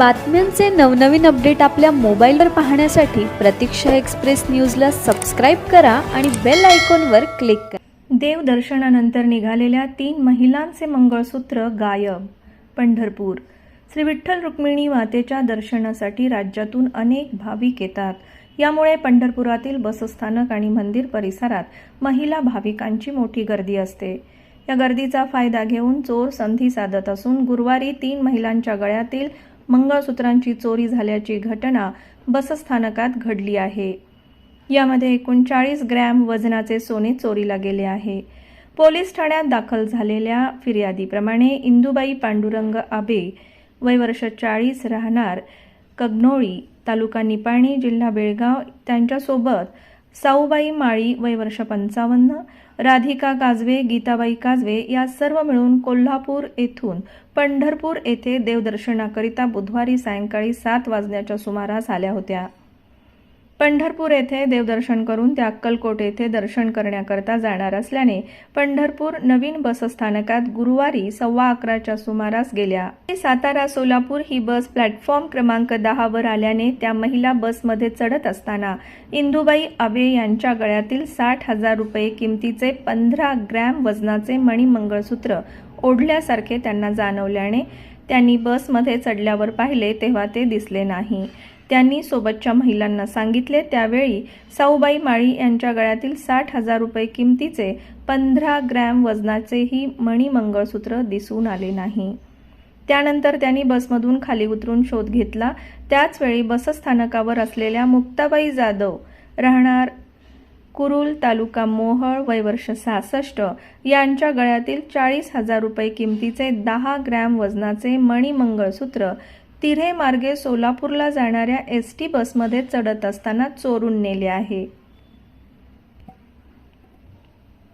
बातम्यांचे नवनवीन अपडेट आपल्या मोबाईलवर पाहण्यासाठी प्रतीक्षा एक्सप्रेस न्यूजला सबस्क्राईब करा आणि बेल आयकॉनवर क्लिक करा. देवदर्शनानंतर निघालेल्या तीन महिलांचे मंगळसूत्र गायब पंढरपूर. श्री विठ्ठल रुक्मिणी मातेच्या दर्शनासाठी राज्यातून अनेक भाविक येतात. यामुळे पंढरपुरातील बसस्थानक आणि मंदिर परिसरात महिला भाविकांची मोठी गर्दी असते. या गर्दीचा फायदा घेऊन चोर संधी साधत असून गुरुवारी तीन महिलांच्या गळ्यातील मंगळसूत्रांची चोरी झाल्याची घटना बसस्थानकात घडली आहे. यामध्ये एकूण चाळीस ग्रॅम वजनाचे सोने चोरीला गेले आहे. पोलीस ठाण्यात दाखल झालेल्या फिर्यादीप्रमाणे इंदुबाई पांडुरंग आबे वय वर्ष चाळीस राहणार कगनोळी तालुका निपाणी जिल्हा बेळगाव त्यांच्यासोबत साऊबाई माळी वय वर्ष पंचावन्न राधिका काजवे गीताबाई काजवे या सर्व मिळून कोल्हापूर येथून पंढरपूर येथे देवदर्शनाकरिता बुधवारी सायंकाळी सात वाजण्याच्या सुमारास आल्या होत्या. पंढरपूर येथे देवदर्शन करून त्या अक्कलकोट येथे दर्शन करण्याकरता जाणार असल्याने पंढरपूर नवीन बसस्थानकात गुरुवारी सव्वा अकराच्या सुमारास गेल्या. सातारा सोलापूर ही बस प्लॅटफॉर्म क्रमांक दहावर आल्याने त्या महिला बसमध्ये चढत असताना इंदुबाई आबे यांच्या गळ्यातील साठ हजार रुपये किमतीचे पंधरा ग्रॅम वजनाचे मणिमंगळसूत्र ओढल्यासारखे त्यांना जाणवल्याने त्यांनी बसमध्ये चढल्यावर पाहिले तेव्हा ते दिसले नाही. त्यांनी सोबतच्या महिलांना सांगितले त्यावेळी साऊबाई माळी यांच्या गळ्यातील साठ हजार रुपये किमतीचे पंधरा ग्रॅम वजनाचेही मणिमंगळसूत्र दिसून आले नाही. त्यानंतर त्यांनी बसमधून खाली उतरून शोध घेतला. त्याचवेळी बसस्थानकावर असलेल्या मुक्ताबाई जाधव राहणार कुरुल तालुका मोहळ वयवर्ष सहासष्ट यांच्या गळ्यातील चाळीस हजार रुपये किमतीचे दहा ग्रॅम वजनाचे मणिमंगळसूत्र तिऱ्हे मार्गे सोलापूरला जाणाऱ्या एस टी बसमध्ये चढत असताना चोरून नेले आहे.